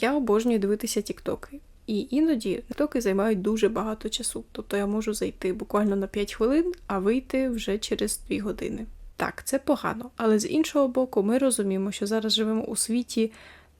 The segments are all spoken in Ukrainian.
Я обожнюю дивитися тіктоки. І іноді тіктоки займають дуже багато часу. Тобто я можу зайти буквально на 5 хвилин, а вийти вже через 2 години. Так, це погано, але з іншого боку, ми розуміємо, що зараз живемо у світі,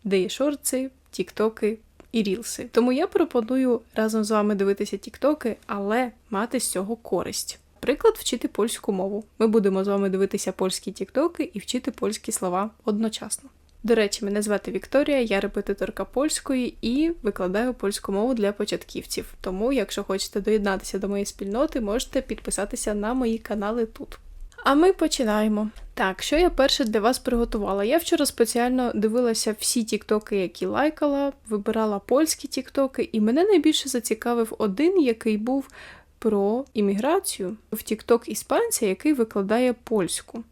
де є шорти, тіктоки і рілси. Тому я пропоную разом з вами дивитися тіктоки, але мати з цього користь. Приклад вчити польську мову. Ми будемо з вами дивитися польські тіктоки і вчити польські слова одночасно. До речі, мене звати Вікторія, я репетиторка польської і викладаю польську мову для початківців. Тому, якщо хочете доєднатися до моєї спільноти, можете підписатися на мої канали тут. А ми починаємо. Так, що я перше для вас приготувала? Я вчора спеціально дивилася всі тіктоки, які лайкала, вибирала польські тіктоки, і мене найбільше зацікавив один, який був про імміграцію в тікток іспанця, який викладає польську.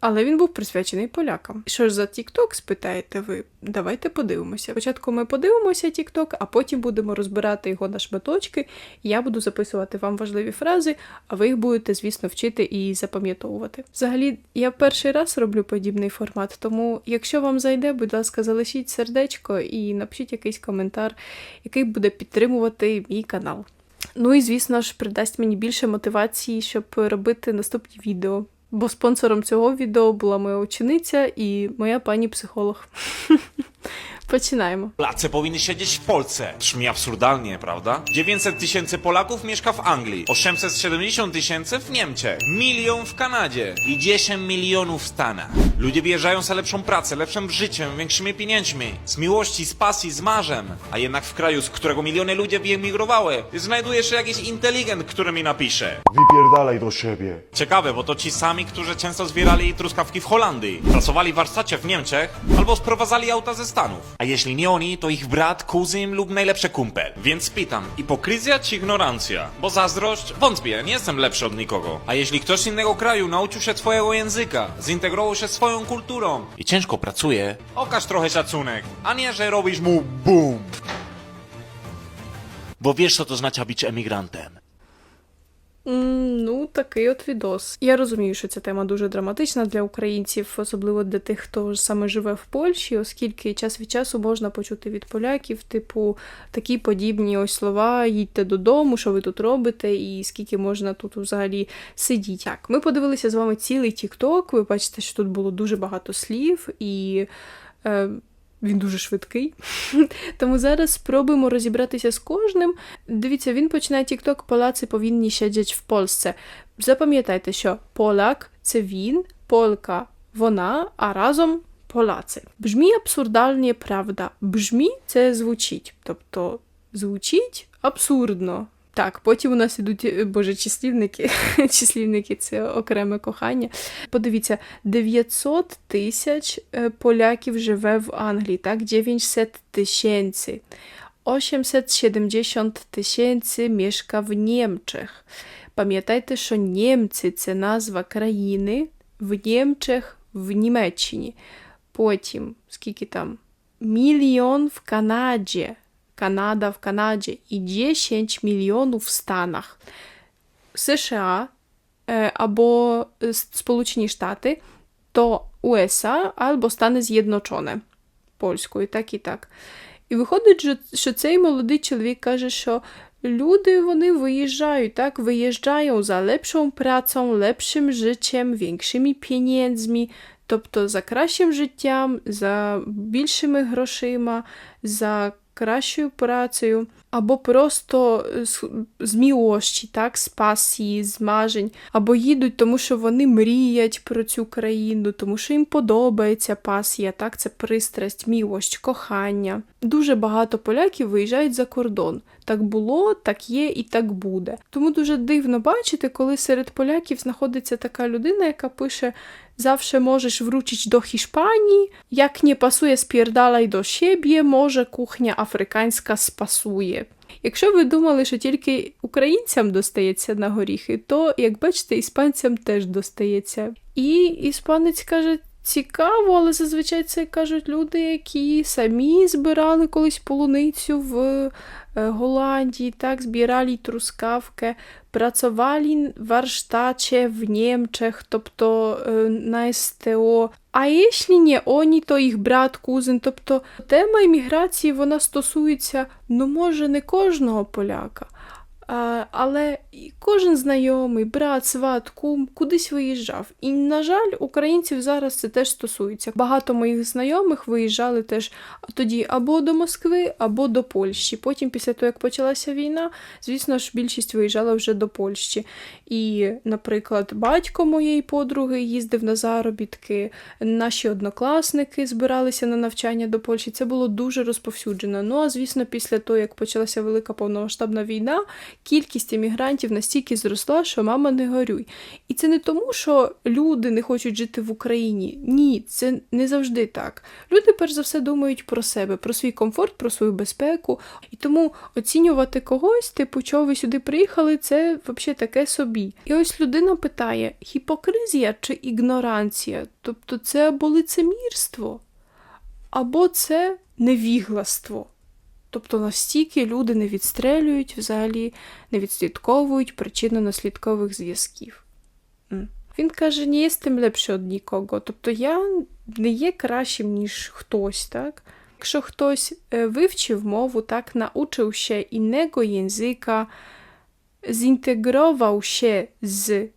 Але він був присвячений полякам. Що ж за Тікток, спитаєте ви? Давайте подивимося. Спочатку ми подивимося Тікток, а потім будемо розбирати його на шматочки. Я буду записувати вам важливі фрази, а ви їх будете, звісно, вчити і запам'ятовувати. Взагалі, я перший раз роблю подібний формат, тому якщо вам зайде, будь ласка, залишіть сердечко і напишіть якийсь коментар, який буде підтримувати мій канал. Ну і звісно ж, придасть мені більше мотивації, щоб робити наступні відео. Бо спонсором цього відео була моя учениця і моя пані психолог. Pocinajmy. Polacy powinny siedzieć w Polsce. Brzmi absurdalnie, prawda? 900 tysięcy Polaków mieszka w Anglii, 870 tysięcy w Niemczech, milion w Kanadzie i 10 milionów w Stanach. Ludzie wyjeżdżają za lepszą pracę, lepszym życiem, większymi pieniędzmi, z miłości, z pasji, z marzem. A jednak w kraju, z którego miliony ludzi wyemigrowały, znajduje się jakiś inteligent, który mi napisze. Wypierdalaj do siebie. Ciekawe, bo to ci sami, którzy często zbierali truskawki w Holandii, pracowali w warsztacie w Niemczech albo sprowadzali auta ze Stanów. A jeśli nie oni, to ich brat, kuzyn lub najlepszy kumpel. Więc pytam, hipokryzja czy ignorancja? Bo zazdrość? Wątpię, nie jestem lepszy od nikogo. A jeśli ktoś z innego kraju nauczył się twojego języka, zintegrował się swoją kulturą i ciężko pracuje, okaż trochę szacunek, a nie, że robisz mu BUM! Bo wiesz, co to znaczy być emigrantem. Ну, такий от відос. Я розумію, що ця тема дуже драматична для українців, особливо для тих, хто саме живе в Польщі, оскільки час від часу можна почути від поляків, типу, такі подібні ось слова: їдьте додому, що ви тут робите, і скільки можна тут взагалі сидіти. Так, ми подивилися з вами цілий Тікток. Ви бачите, що тут було дуже багато слів, і е, він дуже швидкий. Тому зараз спробуємо розібратися з кожним. Дивіться, він починає TikTok Поляці повинні сидіти в Польsce. Запам'ятайте, що поляк це він, полька вона, а разом поляці. Бжмі абсурдальні, правда. Бжмі це звучить. Тобто звучить абсурдно. Так, потім у нас ідуть, е, боже, числівники. числівники це окреме кохання. Подивіться, 900 тисяч е, поляків живе в Англії, так? 900 тисячі. 870 тисячі мешка в Німчech. Пам'ятайте, що німці це назва країни, в Німчech в Німеччині. Потім, скільки там? Мільйон в Канаді. Канада в Канаді і 10 мільйонів в Станах. США е, або е, Сполучені Штати, то USA або Стани З'єдночоне польською, так і так. І виходить, що- цей молодий чоловік каже, що люди вони виїжджають, так, виїжджають за lepszą pracą, lepszym życiem, większymi pieniędzmi, тобто за кращим життям, за більшими грошима, за кращою працею, або просто з, з мілощі, так, з пасії, з мажень, або їдуть, тому що вони мріять про цю країну, тому що їм подобається пасія, так, це пристрасть, мілощ, кохання. Дуже багато поляків виїжджають за кордон. Так було, так є і так буде. Тому дуже дивно бачити, коли серед поляків знаходиться така людина, яка пише Zawsze możesz wrócić do Hiszpanii. Jak nie pasuje, spierdalaj do siebie, może kuchnia африканська спасує. Якщо ви думали, що тільки українцям достається на горіхи, то, як бачите, іспанцям теж достається. І іспанець каже: цікаво, але зазвичай це кажуть люди, які самі збирали колись полуницю в Голландії, так, збирали трускавки, працювали в Warsztacie в Німчech, тобто на СТО. А якщо не вони, то їх брат, кузен. Тобто тема імміграції вона стосується, ну, може, не кожного поляка. Але і кожен знайомий, брат, сват, кум кудись виїжджав. І, на жаль, українців зараз це теж стосується. Багато моїх знайомих виїжджали теж тоді або до Москви, або до Польщі. Потім, після того, як почалася війна, звісно ж, більшість виїжджала вже до Польщі. І, наприклад, батько моєї подруги їздив на заробітки, наші однокласники збиралися на навчання до Польщі. Це було дуже розповсюджено. Ну а звісно, після того, як почалася велика повномасштабна війна, кількість емігрантів настільки зросла, що мама не горюй. І це не тому, що люди не хочуть жити в Україні. Ні, це не завжди так. Люди перш за все думають про себе, про свій комфорт, про свою безпеку. І тому оцінювати когось, типу, чого ви сюди приїхали, це взагалі таке собі. І ось людина питає: гіпокризія чи ігноранція? Тобто це або лицемірство, або це невігластво. Тобто настільки люди не відстрелюють, взагалі не відслідковують причинно-наслідкових зв'язків. Він каже, не єстем лепше від нікого. Тобто я не є кращим, ніж хтось, так? Якщо хтось е, вивчив мову, так, научив ще інnego języka, zintegrował się z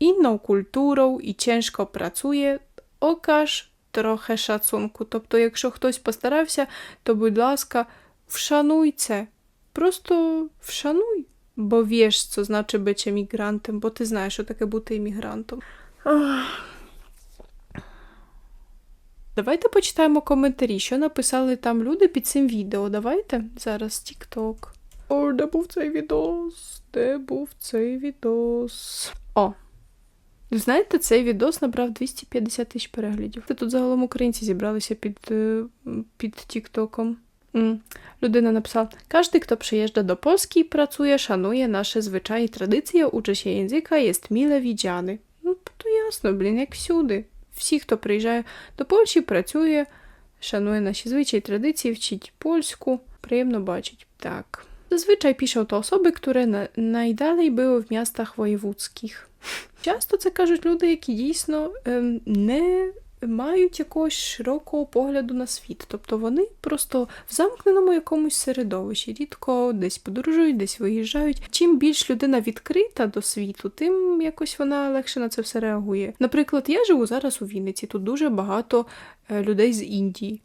inną kulturą і ciężko pracuje, окаж трохи шацунку. Тобто, якщо хтось постарався, то, будь ласка, вшануй це. Просто вшануй, бо віж, що значить бути емігрантом, бо ти знаєш, що таке бути емігрантом. Давайте почитаємо коментарі, що написали там люди під цим відео. Давайте зараз TikTok. О, де був цей відос? Де був цей відос? О. Знаєте, цей відос набрав 250 тисяч переглядів. Це тут загалом українці зібралися під, е, під Тіктоком. М. Людина написала: Każdy, kto przyjeżdża do Polski, pracuje, szanuje nasze zwyczaje i tradycje, uczy się języka, jest mile widziany. Ну, то ясно, блін, як всюди. Всі, хто приїжджає до Польщі, працює, шанує наші звичаї, традиції, вчить польську, приємно бачить. Так. Зазвичай piszą to osoby, które na, najdalej były w miastach wojewódzkich. Часто це кажуть люди, які дійсно ем, не мають якогось широкого погляду на світ. Тобто вони просто в замкненому якомусь середовищі, рідко десь подорожують, десь виїжджають. Чим більш людина відкрита до світу, тим якось вона легше на це все реагує. Наприклад, я живу зараз у Вінниці, тут дуже багато е, людей з Індії.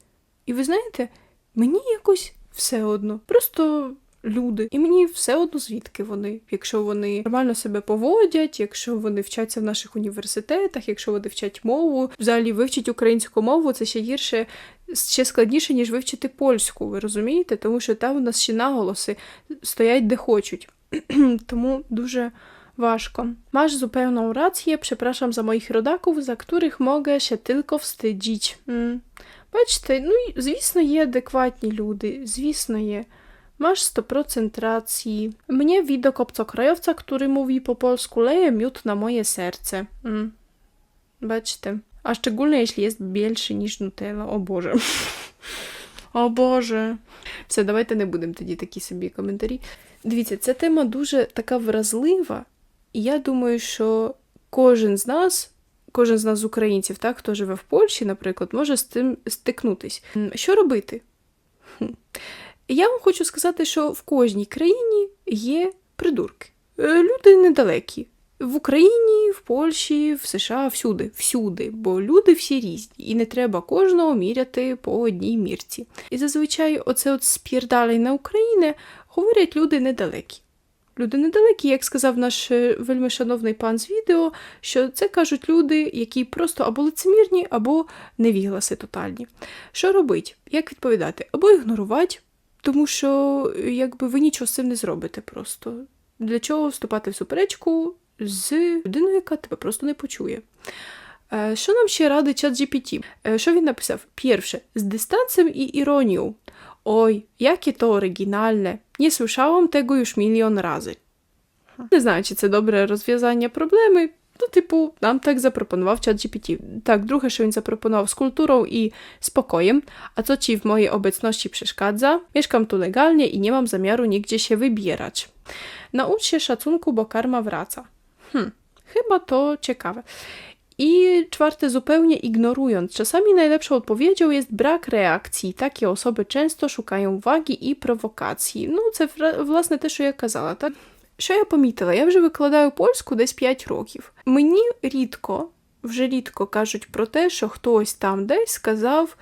І ви знаєте, мені якось все одно. Просто люди. І мені все одно звідки вони, якщо вони нормально себе поводять, якщо вони вчаться в наших університетах, якщо вони вчать мову, взагалі вивчить українську мову, це ще гірше, ще складніше, ніж вивчити польську, ви розумієте? Тому що там у нас ще наголоси стоять де хочуть. Тому дуже. Важко. Masz zupełną rację, przepraszam za moich rodaków, za których mogę się tylko wstydzić. Бачите, ну звісно, є адекватні люди, звісно, є. Masz 100% racji. Mnie widok obcokrajowca, który mówi po polsku, leje miód na moje serce. Mm. Бачите. А szczególnie jeśli jest більший, ніж нутелла. О Боже. О Боже. Все, давайте не будемо тоді такі собі коментарі. Дивіться, ця тема дуже така вразлива, і я думаю, що кожен з нас, кожен з нас українців, так, хто живе в Польщі, наприклад, може з тим стикнутись. Що робити? Я вам хочу сказати, що в кожній країні є придурки. Е, Люди недалекі. В Україні, в Польщі, в США, всюди, всюди, бо люди всі різні, і не треба кожного міряти по одній мірці. І зазвичай оце от спірдалей на Україні говорять люди недалекі. Люди недалекі, як сказав наш е, вельми шановний пан з відео, що це кажуть люди, які просто або лицемірні, або невігласи тотальні. Що робить? Як відповідати? Або ігнорувати, тому що якби ви нічого з цим не зробите просто. Для чого вступати в суперечку з людиною, яка тебе просто не почує? Е, Що нам ще радить чат GPT? Е, Що він написав? Перше, з дистанцем і іронією. Ой, jakie to oryginalne. Nie słyszałam tego już milion razy. Не знаю, чи це добре розв'язання проблеми. Ну, типу, нам так запропонував чат GPT. Tak, drugie, що він запропонував z kulturą i spokojem. A co ci w mojej obecności przeszkadza? Mieszkam tu legalnie i nie mam zamiaru nigdzie się wybierać. Naucz się szacunku, bo karma wraca. Hm, chyba to ciekawe. I czwarte, zupełnie ignorując. Czasami najlepszą odpowiedzią jest brak reakcji. Takie osoby często szukają wagi і провокації. Ну, це вра- власне те, що я казала, так? Що я помітила? Я вже викладаю польську десь 5 років. Мені рідко, вже рідко кажуть про те, що хтось там десь сказав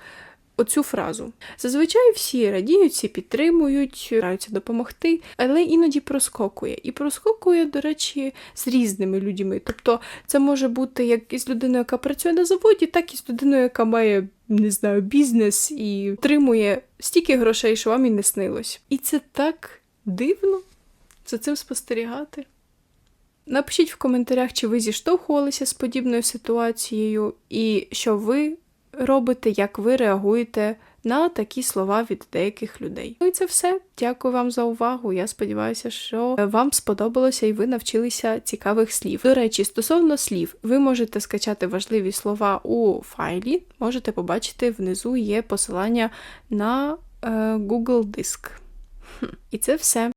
оцю фразу. Зазвичай всі радіють, всі підтримують, стараються допомогти, але іноді проскокує. І проскокує, до речі, з різними людьми. Тобто це може бути як із людиною, яка працює на заводі, так і з людиною, яка має. Не знаю, бізнес і отримує стільки грошей, що вам і не снилось. І це так дивно за цим спостерігати. Напишіть в коментарях, чи ви зіштовхувалися з подібною ситуацією, і що ви робите, як ви реагуєте на такі слова від деяких людей. Ну і це все. Дякую вам за увагу. Я сподіваюся, що вам сподобалося і ви навчилися цікавих слів. До речі, стосовно слів, ви можете скачати важливі слова у файлі. Можете побачити внизу є посилання на е, Google Диск. І це все.